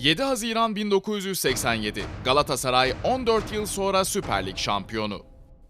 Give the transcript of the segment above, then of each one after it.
7 Haziran 1987 Galatasaray 14 yıl sonra Süper Lig şampiyonu.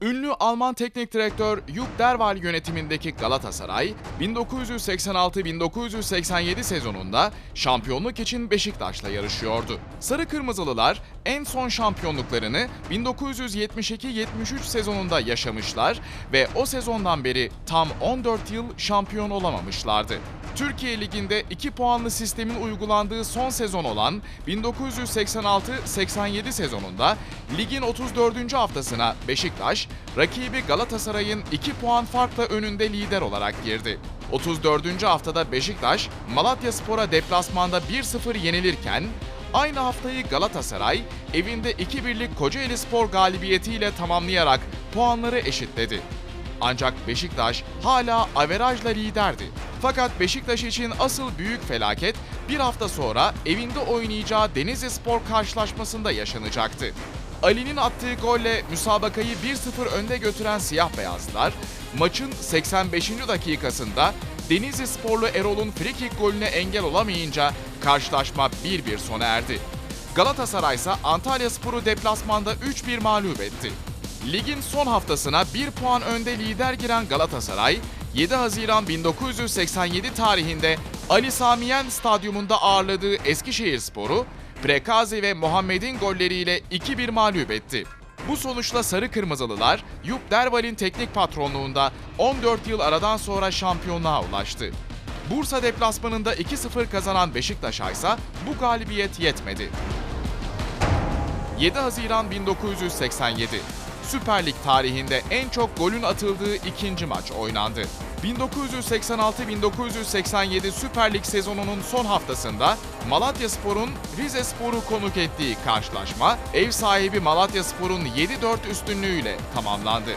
Ünlü Alman teknik direktör Jupp Derwal yönetimindeki Galatasaray 1986-1987 sezonunda şampiyonluk için Beşiktaş'la yarışıyordu. Sarı Kırmızılılar en son şampiyonluklarını 1972-73 sezonunda yaşamışlar ve o sezondan beri tam 14 yıl şampiyon olamamışlardı. Türkiye Ligi'nde 2 puanlı sistemin uygulandığı son sezon olan 1986-87 sezonunda ligin 34. haftasına Beşiktaş, rakibi Galatasaray'ın 2 puan farkla önünde lider olarak girdi. 34. haftada Beşiktaş, Malatya Spor'a deplasmanda 1-0 yenilirken, aynı haftayı Galatasaray evinde 2-1'lik Kocaeli Spor galibiyetiyle tamamlayarak puanları eşitledi. Ancak Beşiktaş hala averajla liderdi. Fakat Beşiktaş için asıl büyük felaket bir hafta sonra evinde oynayacağı Denizli Spor karşılaşmasında yaşanacaktı. Ali'nin attığı golle müsabakayı 1-0 önde götüren siyah beyazlar, maçın 85. dakikasında Denizli Sporlu Erol'un frikik golüne engel olamayınca karşılaşma 1-1 sona erdi. Galatasaray ise Antalya Sporu deplasmanda 3-1 mağlup etti. Ligin son haftasına 1 puan önde lider giren Galatasaray, 7 Haziran 1987 tarihinde Ali Samiyen Stadyumunda ağırladığı Eskişehirspor'u Prekazi ve Muhammed'in golleriyle 2-1 mağlup etti. Bu sonuçla Sarı Kırmızılılar, Yup Derval'in teknik patronluğunda 14 yıl aradan sonra şampiyonluğa ulaştı. Bursa deplasmanında 2-0 kazanan Beşiktaş'a ise bu galibiyet yetmedi. 7 Haziran 1987. Süper Lig tarihinde en çok golün atıldığı ikinci maç oynandı. 1986-1987 Süper Lig sezonunun son haftasında Malatya Spor'un Rize Spor'u konuk ettiği karşılaşma ev sahibi Malatya Spor'un 7-4 üstünlüğüyle tamamlandı.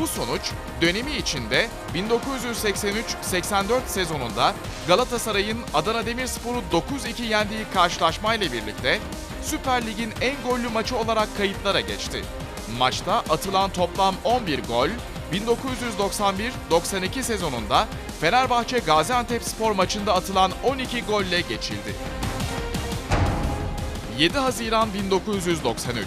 Bu sonuç dönemi içinde 1983-84 sezonunda Galatasaray'ın Adana Demirspor'u 9-2 yendiği karşılaşmayla birlikte Süper Lig'in en gollü maçı olarak kayıtlara geçti. Maçta atılan toplam 11 gol, 1991-92 sezonunda Fenerbahçe Gaziantep Spor maçında atılan 12 golle geçildi. 7 Haziran 1993.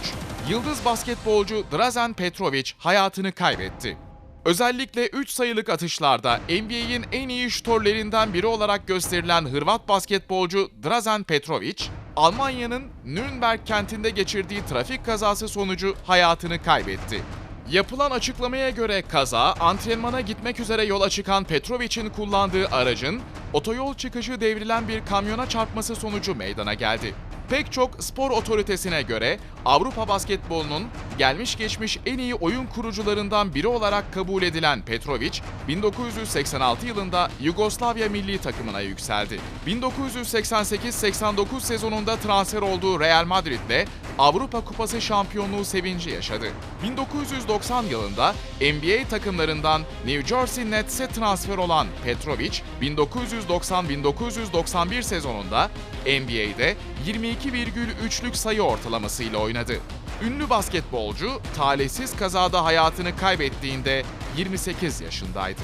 Yıldız basketbolcu Drazen Petrovic hayatını kaybetti. Özellikle 3 sayılık atışlarda NBA'in en iyi şutörlerinden biri olarak gösterilen Hırvat basketbolcu Drazen Petrovic, Almanya'nın Nürnberg kentinde geçirdiği trafik kazası sonucu hayatını kaybetti. Yapılan açıklamaya göre kaza, antrenmana gitmek üzere yola çıkan Petrovic'in kullandığı aracın otoyol çıkışı devrilen bir kamyona çarpması sonucu meydana geldi. Pek çok spor otoritesine göre Avrupa basketbolunun gelmiş geçmiş en iyi oyun kurucularından biri olarak kabul edilen Petrovic, 1986 yılında Yugoslavya milli takımına yükseldi. 1988-89 sezonunda transfer olduğu Real Madrid'de Avrupa Kupası şampiyonluğu sevinci yaşadı. 1990 yılında NBA takımlarından New Jersey Nets'e transfer olan Petrovic, 1990-1991 sezonunda NBA'de 22,3'lük sayı ortalamasıyla oynadı. Ünlü basketbolcu talihsiz kazada hayatını kaybettiğinde 28 yaşındaydı.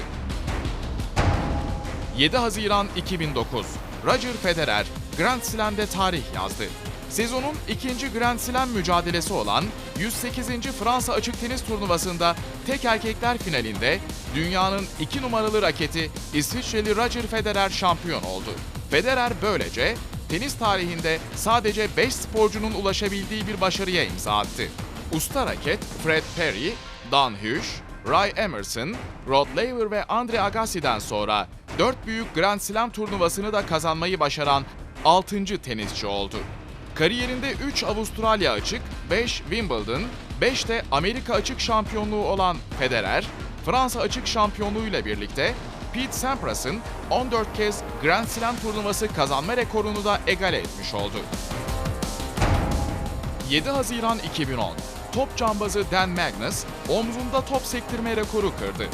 7 Haziran 2009. Roger Federer Grand Slam'de tarih yazdı. Sezonun ikinci Grand Slam mücadelesi olan 108. Fransa Açık Tenis Turnuvası'nda tek erkekler finalinde dünyanın iki numaralı raketi İsviçreli Roger Federer şampiyon oldu. Federer böylece tenis tarihinde sadece 5 sporcunun ulaşabildiği bir başarıya imza attı. Usta raket Fred Perry, Don Hush, Ray Emerson, Rod Laver ve Andre Agassi'den sonra 4 büyük Grand Slam turnuvasını da kazanmayı başaran 6. tenisçi oldu. Kariyerinde 3 Avustralya açık, 5 Wimbledon, 5 de Amerika açık şampiyonluğu olan Federer, Fransa açık şampiyonluğuyla birlikte Pete Sampras'ın 14 kez Grand Slam turnuvası kazanma rekorunu da egale etmiş oldu. 7 Haziran 2010. Top cambazı Dan Magnus omzunda top sektirme rekoru kırdı.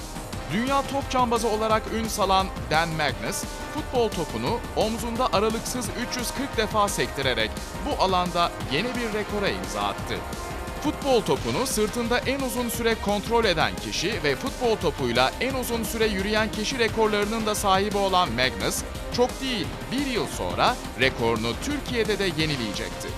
Dünya top cambazı olarak ün salan Dan Magnus, futbol topunu omzunda aralıksız 340 defa sektirerek bu alanda yeni bir rekora imza attı. Futbol topunu sırtında en uzun süre kontrol eden kişi ve futbol topuyla en uzun süre yürüyen kişi rekorlarının da sahibi olan Magnus, çok değil bir yıl sonra rekorunu Türkiye'de de yenileyecekti.